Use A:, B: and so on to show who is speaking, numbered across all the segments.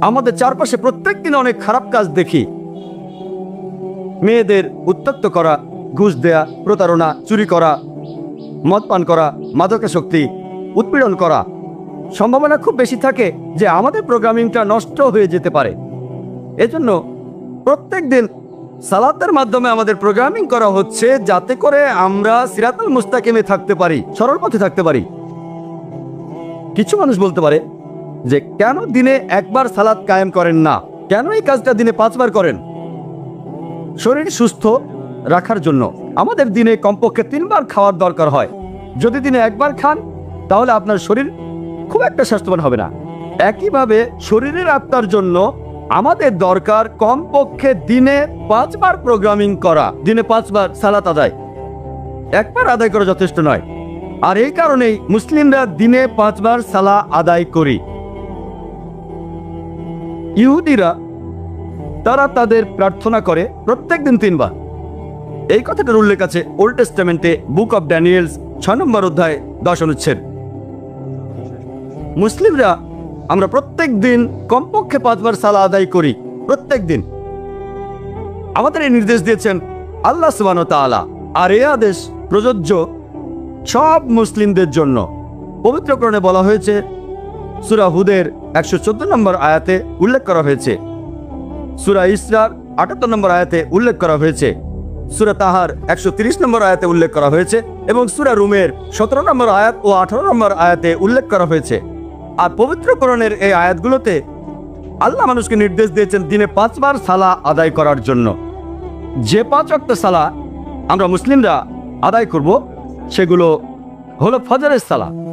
A: আমাদের চারপাশে প্রত্যেক দিন অনেক খারাপ কাজ দেখি। মেয়েদের উত্তক্ত করা, ঘুষ দেয়া, প্রতারণা, চুরি করা মদ পান করা মাদকাসক্তি উৎপীড়ন করা। সম্ভাবনা খুব বেশি থাকে যে আমাদের প্রোগ্রামিংটা নষ্ট হয়ে যেতে পারে। এজন্য প্রত্যেক দিন সালাতের মাধ্যমে আমাদের প্রোগ্রামিং করা হচ্ছে যাতে করে আমরা সিরাতুল মুস্তাকিমে থাকতে পারি, সরল পথে থাকতে পারি। কিছু মানুষ বলতে পারে যে কেন দিনে একবার সালাদ কায়েম করেন না? কেন এই কাজটা দিনে পাঁচবার করেন? শরীর সুস্থ রাখার জন্য আমাদের দিনে কমপক্ষে তিনবার খাওয়ার দরকার হয়। যদি দিনে একবার খান, তাহলে আপনার শরীর খুব একটা স্বাস্থ্যবান হবে না। একইভাবে শরীরের আত্মার জন্য আমাদের দরকার কমপক্ষে দিনে পাঁচবার প্রোগ্রামিং করা। দিনে পাঁচবার সালাত আদায়। একবার আদায় করা যথেষ্ট নয়। আর এই কারণেই মুসলিমরা দিনে পাঁচবার সালা আদায় করি। ইহুদিরা, তারা তাদের প্রার্থনা করে প্রত্যেক দিন তিনবার। এই কথাটার উল্লেখ আছে ওল্ড টেস্টামেন্টে বুক অব ড্যানিয়েলস ছয় নম্বর অধ্যায় দশ অনুচ্ছেদ। মুসলিমরা আমরা প্রত্যেক দিন কমপক্ষে পাঁচবার সালা আদায় করি, প্রত্যেক দিন। আমাদের এই নির্দেশ দিয়েছেন আল্লাহ সুবান তাআলা। আর এ আদেশ প্রযোজ্য সব মুসলিমদের জন্য। পবিত্রকরণে বলা হয়েছে সুরা হুদের একশো চোদ্দ নম্বর আয়াতে উল্লেখ করা হয়েছে। সুরা ইসরার আটাত্তর নম্বর আয়াতে উল্লেখ করা হয়েছে। সুরা তাহার একশো নম্বর আয়াতে উল্লেখ করা হয়েছে এবং সুরা রুমের সতেরো নম্বর আয়াত ও আঠারো নম্বর আয়াতে উল্লেখ করা হয়েছে। আর পবিত্র পবিত্রকরণের এই আয়াতগুলোতে আল্লাহ মানুষকে নির্দেশ দিয়েছেন দিনে পাঁচবার সালা আদায় করার জন্য। যে পাঁচ অক্ট সালা আমরা মুসলিমরা আদায় করব, সেগুলো হলো ফজরের সালা।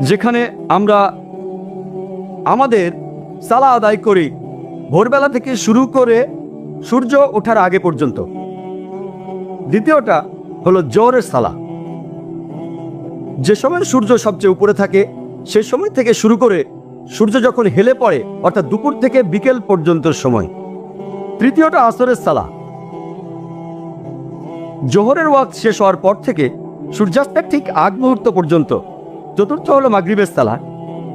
A: যেখানে আমরা আমাদের সালা আদায় করি ভোরবেলা থেকে শুরু করে সূর্য ওঠার আগে পর্যন্ত। দ্বিতীয়টা হলো জোরের সালা যে সময় সূর্য সবচেয়ে উপরে থাকে, সে সময় থেকে শুরু করে সূর্য যখন হেলে পড়ে, অর্থাৎ দুপুর থেকে বিকেল পর্যন্ত সময়। তৃতীয়টা আসরের সালা জোহরের ওয়াক্ত শেষ হওয়ার পর থেকে সূর্যাস্তের ঠিক আগ মুহূর্ত পর্যন্ত চতুর্থ হলো মাগরিবের সালা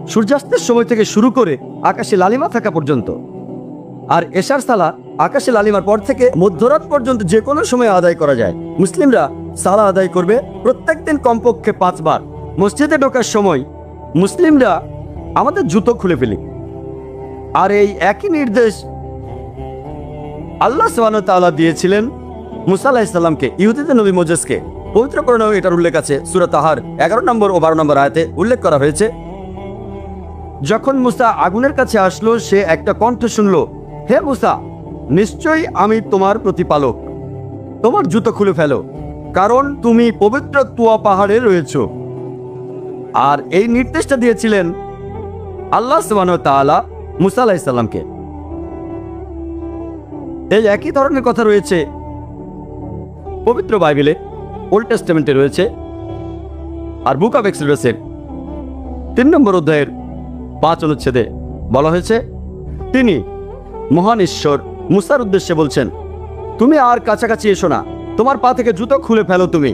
A: সূর্যাস্তের সময় থেকে শুরু করে আকাশে লালিমা থাকা পর্যন্ত। আর এশার সালা আকাশে লালিমার পর থেকে মধ্যরাত পর্যন্ত যে কোনো সময় আদায় করা যায়। মুসলিমরা সালা আদায় করবে প্রত্যেকদিন কমপক্ষে পাঁচবার। মসজিদে ঢোকার সময় মুসলিমরা আমাদের জুতো খুলে ফেলি। আর এই একই নির্দেশ আল্লাহ সোহান তাআলা দিয়েছিলেন মুসা আলাহিসাল্লামকে ইহুদিদের নবী মোজেসকে। পবিত্রকরণেও এটার উল্লেখ আছে। সুরত তাহার এগারো নম্বর ও বারো নম্বর আয়াতে উল্লেখ করা হয়েছে, যখন মুসা আগুনের কাছে আসলো, সে একটা কণ্ঠ শুনল, হে মুসা, নিশ্চয়ই আমি তোমার প্রতিপালক। তোমার জুতো খুলে ফেলো, কারণ তুমি পবিত্র তুয়া পাহাড়ে রয়েছ। আর এই নির্দেশটা দিয়েছিলেন আল্লাহ সুবাহ তাআলা মুসা আলাহিসাল্লামকে এই একই ধরনের কথা রয়েছে পবিত্র বাইবেলে। ওল্ড টেস্টামেন্টে রয়েছে আর বুক অফ এক্সপ্রেসের তিন নম্বর অধ্যায়ের পাঁচ অনুচ্ছেদে বলা হয়েছে, তিনি মহান ঈশ্বর মুসার উদ্দেশ্যে বলছেন, তুমি আর কাছাকাছি এসো না, তোমার পা থেকে জুতো খুলে ফেলো তুমি।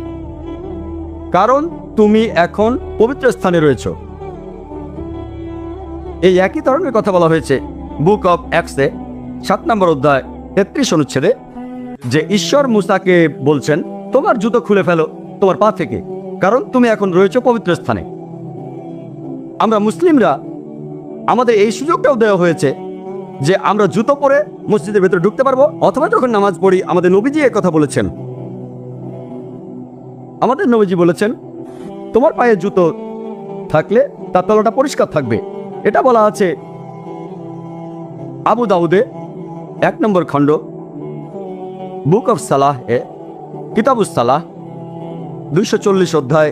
A: কারণ তুমি এখন পবিত্র স্থানে রয়েছ। এই একই ধরনের কথা বলা হয়েছে বুক অফ অ্যাক্সে সাত নম্বর অধ্যায় তেত্রিশ অনুচ্ছেদে, যে ঈশ্বর মুসাকে বলছেন তোমার জুতো খুলে ফেলো, তোমার পা থেকে, কারণ তুমি এখন রয়েছে পবিত্র স্থানে। আমরা মুসলিমরা, আমাদের এই সুযোগটাও দেওয়া হয়েছে যে আমরা জুতো পরে মসজিদের ভেতরে ঢুকতে পারব, অথবা যখন নামাজ পড়ি, আমাদের নবীজি এ কথা বলেছেন। আমাদের নবীজি বলেছেন, তোমার পায়ে জুতো থাকলে তার তলাটা পরিষ্কার থাকবে। এটা বলা আছে আবু দাউদে, এক নম্বর খণ্ড, বুক অফ সালাহ এ। কিতাবুস সালাহ দুইশো চল্লিশ অধ্যায়,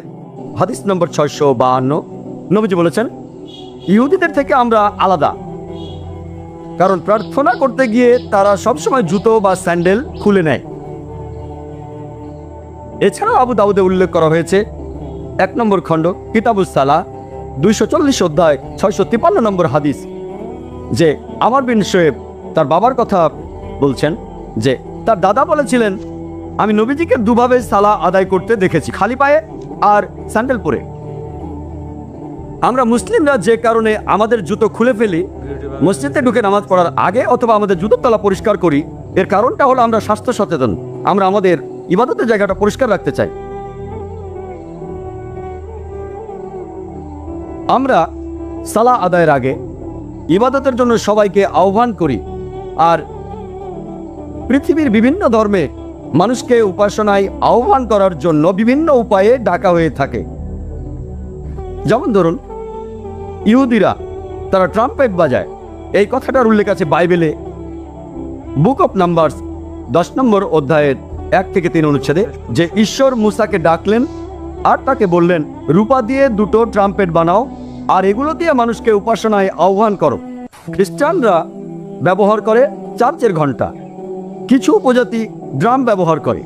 A: হাদিস নম্বর ছয়শো বাহান্ন। নবীজি বলেছেন, ইহুদিদের থেকে আমরা আলাদা। কারণ প্রার্থনা করতে গিয়ে তারা সবসময় জুতো বা স্যান্ডেল খুলে নেয়। এছাড়াও আবু দাউদে উল্লেখ করা হয়েছে, এক নম্বর খণ্ড কিতাবুস সালাহ দুইশো চল্লিশ অধ্যায়, ছয়শো তিপান্ন নম্বর হাদিস, যে আমার বিন শোয়েব তার বাবার কথা বলছেন, যে তার দাদা বলেছিলেন আমি নবীজিকে দুভাবে সালা আদায় করতে দেখেছি, খালি পায়ে আর স্যান্ডেল পরে। আমরা মুসলিমরা যে কারণে আমাদের জুতো খুলে ফেলি, মসজিদে ঢুকে নামাজ পড়ার আগে অথবা আমাদের জুতোর তলা পরিষ্কার করি, এর কারণটা হলো আমরা স্বাস্থ্য সচেতন, আমরা আমাদের ইবাদতের জায়গাটা পরিষ্কার রাখতে চাই। আমরা সালা আদায়ের আগে ইবাদতের জন্য সবাইকে আহ্বান করি, আর পৃথিবীর বিভিন্ন ধর্মে মানুষকে উপাসনায় আহ্বান করার জন্য বিভিন্ন উপায়ে ডাকা হয়ে থাকে। যেমন ধরুন, ইহুদিরা, তারা ট্রাম্পেট বাজায়। এই কথাটার উল্লেখ আছে বাইবেলে। বুক অফ নাম্বারস দশ নম্বর অধ্যায়ের এক থেকে তিন অনুচ্ছেদে, যে ঈশ্বর মুসাকে ডাকলেন আর তাকে বললেন, রূপা দিয়ে দুটো ট্রাম্পেট বানাও, আর এগুলো দিয়ে মানুষকে উপাসনায় আহ্বান করো। খ্রিস্টানরা ব্যবহার করে চার্চের ঘণ্টা কিছু উপজাতি ড্রাম ব্যবহার করে।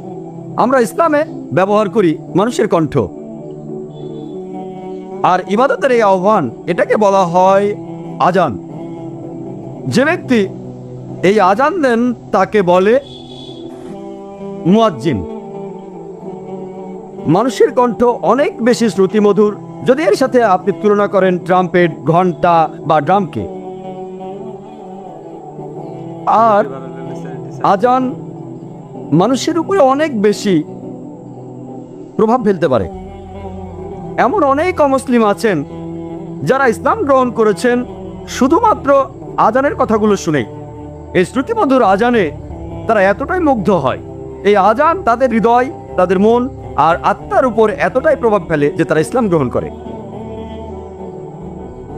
A: আমরা ইসলামে ব্যবহার করি মানুষের কণ্ঠ। আর ইবাদতের এই আহ্বান, এটাকে বলা হয় আজান। যে ব্যক্তি এই আজান দেন, তাকে বলে মুয়াজ্জিন। মানুষের কণ্ঠ অনেক বেশি শ্রুতিমধুর। যদি এর সাথে আপনি তুলনা করেন ট্রাম্পেট ঘণ্টা বা ড্রামকে। আর আজান মানুষের উপরে অনেক বেশি প্রভাব ফেলতে পারে। এমন অনেক অমুসলিম আছেন যারা ইসলাম গ্রহণ করেছেন শুধুমাত্র আজানের কথাগুলো শুনে এই শ্রুতিমধুর আজানে তারা এতটাই মুগ্ধ হয়। এই আজান তাদের হৃদয়, তাদের মন আর আত্মার উপর এতটাই প্রভাব ফেলে যে তারা ইসলাম গ্রহণ করে।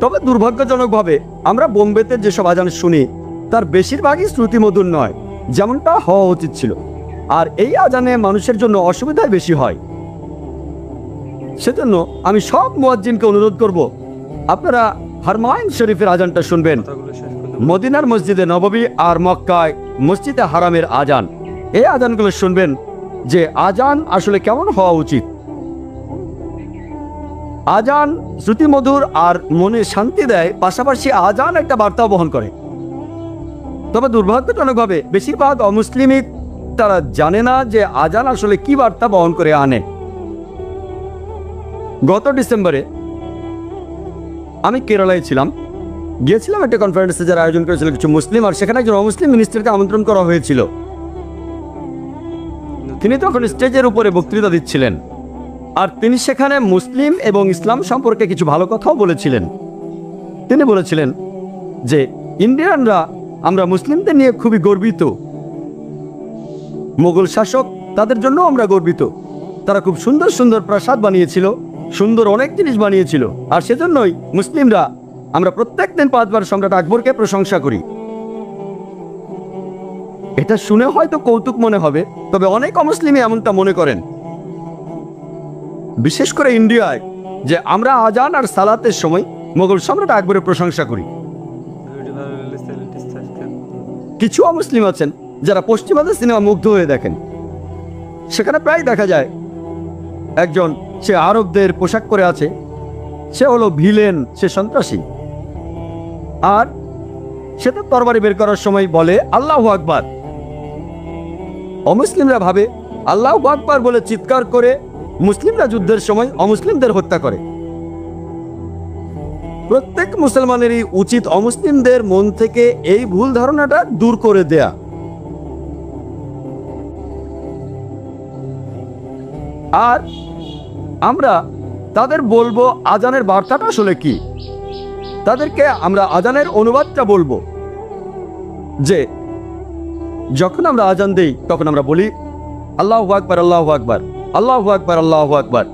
A: তবে দুর্ভাগ্যজনকভাবে আমরা বোম্বেতে যেসব আজান শুনি, তার বেশিরভাগই শ্রুতিমধুর নয়, যেমনটা হওয়া উচিত ছিল। আর এই আজানে মানুষের জন্য অসুবিধাই বেশি হয়। সেজন্য আমি সব মুয়াজ্জিনকে অনুরোধ করব আপনারা হারমাইন শরীফের আজানটা শুনবেন। মদিনার মসজিদে নববী আর মক্কায় মসজিদে হারামের আজান। এই আজানগুলো শুনবেন যে আজান আসলে কেমন হওয়া উচিত। আজান শ্রুতিমধুর আর মনে শান্তি দেয় পাশাপাশি আজান একটা বার্তা বহন করে। তবে দুর্ভাগ্যজনকভাবে বেশিরভাগ অমুসলিমই তারা জানে না যে আজান আসলে কি বার্তা বহন করে আনে। গত ডিসেম্বরে আমি কেরালায় ছিলাম। গিয়েছিলাম একটা কনফারেন্সে যারা আয়োজন করেছিল কিছু মুসলিম, আর সেখানে একজন অমুসলিম মিনিস্টারকে আমন্ত্রণ করা হয়েছিল। তিনি তখন স্টেজের উপরে বক্তৃতা দিচ্ছিলেন। আর তিনি সেখানে মুসলিম এবং ইসলাম সম্পর্কে কিছু ভালো কথাও বলেছিলেন। তিনি বলেছিলেন যে, ইন্ডিয়ানরা, আমরা মুসলিমদের নিয়ে খুবই গর্বিত। মোগল শাসক তাদের জন্য আমরা গর্বিত। তারা খুব সুন্দর সুন্দর প্রাসাদ বানিয়েছিল সুন্দর অনেক জিনিস বানিয়েছিল। আর সেজন্যই মুসলিমরা আমরা প্রত্যেক দিন পাঁচবার সম্রাট আকবরকে প্রশংসা করি। এটা শুনে হয়তো কৌতুক মনে হবে তবে অনেক অমুসলিমই এমনটা মনে করেন। বিশেষ করে ইন্ডিয়ায় যে আমরা আজান আর সালাতের সময় মোগল সম্রাট আকবরের প্রশংসা করি। কিছু অমুসলিম আছেন যারা পশ্চিমাদের সিনেমা মুগ্ধ হয়ে দেখেন। সেখানে প্রায় দেখা যায়, একজন, সে আরবদের পোশাক পরে আছে, সে হলো ভিলেন, সে সন্ত্রাসী। আর সে তো তরবারি বের করার সময় বলে, আল্লাহ আকবার। অমুসলিমরা ভাবে, আল্লাহ আকবার বলে চিৎকার করে মুসলিমরা যুদ্ধের সময় অমুসলিমদের হত্যা করে। প্রত্যেক মুসলমানেরই উচিত অমুসলিমদের মন থেকে এই ভুল ধারণাটা দূর করে দেয়া। আর আমরা তাদের বলব আজানের বার্তাটা আসলে কি? তাদেরকে আমরা আজানের অনুবাদটা বলব। যে যখন আমরা আজান দেই, তখন আমরা বলি, আল্লাহ আকবার আল্লাহ আকবার আল্লাহ আকবার আল্লাহ আকবার।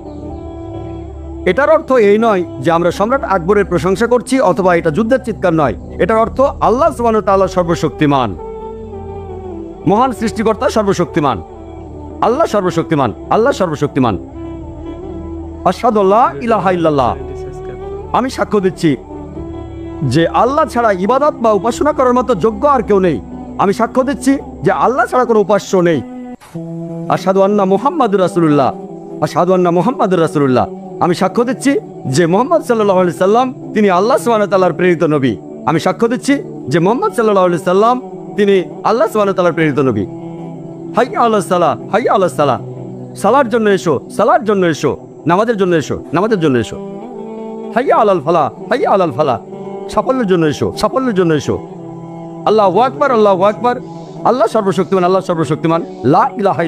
A: এটার অর্থ এই নয় যে আমরা সম্রাট আকবরের প্রশংসা করছি অথবা এটা যুদ্ধের চিৎকার নয়। এটার অর্থ আল্লাহ সুবান তাল্লাহ সর্বশক্তিমান। মহান সৃষ্টিকর্তা সর্বশক্তিমান। আল্লাহ সর্বশক্তিমান আল্লাহ সর্বশক্তিমান। আসাদুল্লাহ ইলাহা ইল্লাল্লাহ। আমি সাক্ষ্য দিচ্ছি যে আল্লাহ ছাড়া ইবাদত বা উপাসনা করার মতো যোগ্য আর কেউ নেই। আমি সাক্ষ্য দিচ্ছি যে আল্লাহ ছাড়া কোনো উপাস্য নেই। আসাদু আন্না মোহাম্মদুর রাসুল্লাহ আসাদু আন্না মোহাম্মদুর রাসুল্লাহ আমি সাক্ষ্য দিচ্ছি যে মোহাম্মদ সাল্লাহ আলি সাল্লাম তিনি আল্লাহ সুবাহতাল্লাহর প্রেরিত নবী। আমি সাক্ষ্য দিচ্ছি যে মোহাম্মদ সাল্লাহ আলি সাল্লাম তিনি আল্লাহ সুবাহতাল্লাহর প্রেরিত নবী। হাই আল্লাহ সালাহ হাই আল্লাহ সালাহ সালার জন্য এসো, সালার জন্য এসো। নামাজের জন্য এসো, নামাজের জন্য এসো। হাইয়া আলাল ফালা হাইয়া আলাল ফালা। সাফল্যের জন্য এসো, সাফল্যের জন্য এসো। আল্লাহ ওয়াকবার আল্লাহ ওয়াকবার আল্লাহ সর্বশক্তিমান আল্লাহ সর্বশক্তিমান। লা ইলাহা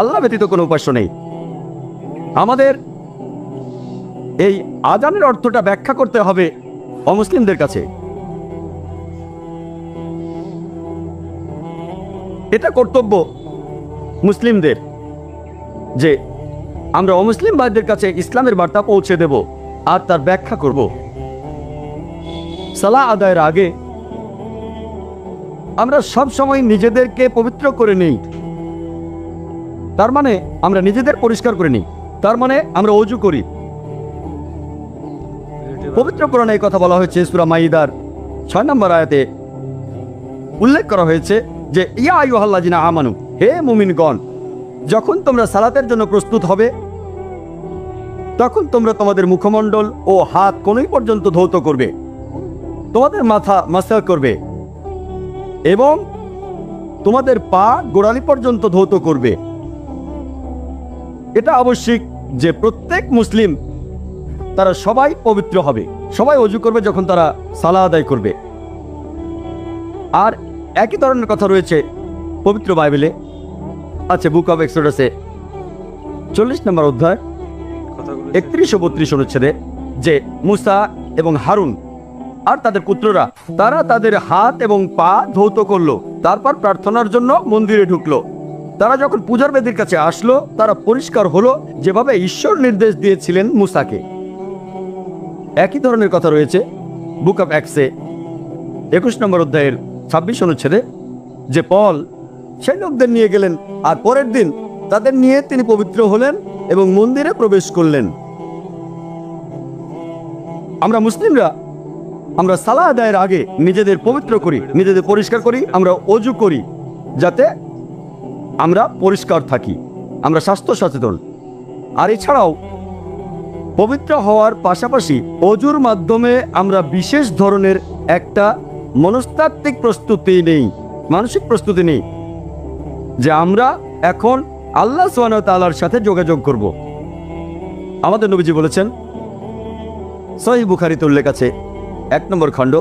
A: আল্লাহ ব্যতীত কোনো উপাস্য নেই। আমাদের এই আজানের অর্থটা ব্যাখ্যা করতে হবে অমুসলিমদের কাছে। কর্তব্য মুসলিমদের যে আমরা অমুসলিম ভাইদের কাছে ইসলামের বার্তা পৌঁছে দেব আর তার ব্যাখ্যা করব। সালা আদায়ের আগে আমরা সব সময় নিজেদেরকে পবিত্র করে নেই। তার মানে আমরা নিজেদের পরিষ্কার করে নিই। তার মানে আমরা অজু করি। পবিত্র কোরআনে কথা বলা হয়েছে, সুরা মাইদার ছয় নম্বর আয়াতে উল্লেখ করা হয়েছে যে, ইয়া আইহাল্লা জিনা আমানু, হে মুমিনগণ, যখন তোমরা সালাতের জন্য প্রস্তুত হবে, তখন তোমরা তোমাদের মুখমণ্ডল ও হাত কোনই পর্যন্ত ধৌত করবে? তোমাদের মাথা মাসা করবে এবং তোমাদের পা গোড়ালি পর্যন্ত ধৌত করবে। এটা আবশ্যিক যে প্রত্যেক মুসলিম তারা সবাই পবিত্র হবে। সবাই অজু করবে যখন তারা সালা আদায় করবে। আর একই ধরনের কথা রয়েছে পবিত্র বাইবেলে। আছে বুক অফ এক্সোডাসে চল্লিশ নম্বর অধ্যায় একত্রিশ ও বত্রিশ অনুচ্ছেদে যে মুসা এবং হারুন আর তাদের পুত্ররা তারা তাদের হাত এবং পা ধৌত করল তারপর প্রার্থনার জন্য মন্দিরে ঢুকলো। তারা যখন পূজার বেদির কাছে আসলো তারা পরিষ্কার হলো যেভাবে ঈশ্বর নির্দেশ দিয়েছিলেন মুসাকে। একই ধরনের কথা রয়েছে বুক অফ অ্যাক্সে একুশ নম্বর অধ্যায়ের ছাব্বিশ অনুচ্ছেদে যে পল, সেই লোকদের নিয়ে গেলেন আর পরের দিন তাদের নিয়ে তিনি পবিত্র হলেন এবং মন্দিরে প্রবেশ করলেন। আমরা মুসলিমরা, আমরা সালা আদায়ের আগে নিজেদের পবিত্র করি, নিজেদের পরিষ্কার করি, আমরা অজু করি, যাতে আমরা পরিষ্কার থাকি, আমরা স্বাস্থ্য সচেতন। আর এছাড়াও পবিত্র হওয়ার পাশাপাশি অজুর মাধ্যমে আমরা বিশেষ ধরনের একটা মনস্তাত্ত্বিক প্রস্তুতি নেই, মানসিক প্রস্তুতি নেই, যে আমরা এখন আল্লাহ সোহান তালার সাথে যোগাযোগ করব। আমাদের নবীজি বলেছেন সহি বুখারিতে উল্লেখ আছে, এক নম্বর খণ্ড,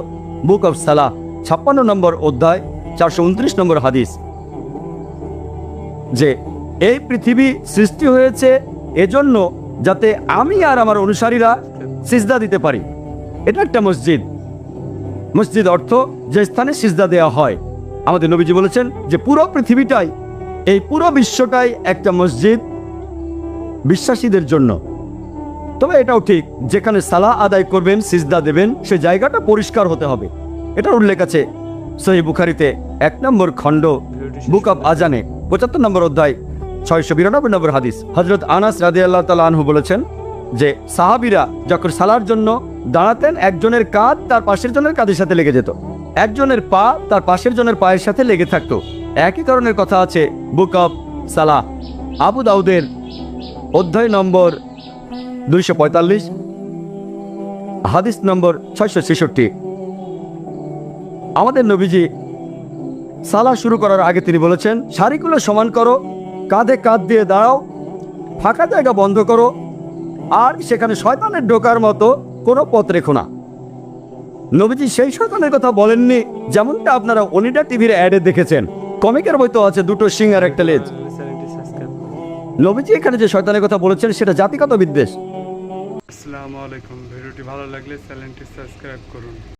A: বুক অফ সালাহ, ছাপ্পান্ন নম্বর অধ্যায়, চারশো উনত্রিশ নম্বর হাদিস, যে এই পৃথিবী সৃষ্টি হয়েছে এজন্য যাতে আমি আর আমার অনুসারীরা সিজদা দিতে পারি। এটা একটা মসজিদ মসজিদ অর্থ যে স্থানে সিজদা দেওয়া হয়। আমাদের নবীজি বলেছেন যে পুরো পৃথিবীটাই, এই পুরো বিশ্বটাই একটা মসজিদ বিশ্বাসীদের জন্য। তবে এটাও ঠিক, যেখানে সালা আদায় করবেন, সিজদা দেবেন, সে জায়গাটা পরিষ্কার হতে হবে। এটার উল্লেখ আছে সহি বুখারিতে এক নম্বর খণ্ড, বুক অফ আজানে, পঁচাত্তর নম্বর অধ্যায়, ছয়শো বিরানব্বই নম্বর হাদিস। হজরত আনাস রাদি আল্লাহ তালা আনহু বলেছেন যে সাহাবিরা যখন সালার জন্য দাঁড়াতেন একজনের কাঁধ তার পাশের জনের কাঁধের সাথে লেগে যেত। একজনের পা তার পাশের জনের পায়ের সাথে লেগে থাকতো। একই ধরনের কথা আছে বুক অফ সালাহ। আবু দাউদের অধ্যায় নম্বর দুইশো পঁয়তাল্লিশ, হাদিস নম্বর ছয়শো ছেষট্টি। আমাদের নবীজি সালা শুরু করার আগে তিনি বলেছেন, শাড়িগুলো সমান করো, কাঁধে কাঁধ দিয়ে দাঁড়াও, ফাঁকা জায়গা বন্ধ করো, আর সেখানে শয়তানের ঢোকার মতো কোনো পথ রেখো না। নবীজি সেই শয়তানের কথা বলেননি, যেমনটা আপনারা অনিডা টিভির অ্যাডে দেখেছেন। কমিকের বই তো আছে, দুটো সিং আর একটা লেজ। নবীজি এখানে যে শয়তানের কথা বলেছেন, সেটা জাতিগত বিদ্বেষ।
B: আসসালামু আলাইকুম, ভিডিওটি ভালো লাগলে চ্যানেলটি সাবস্ক্রাইব করুন।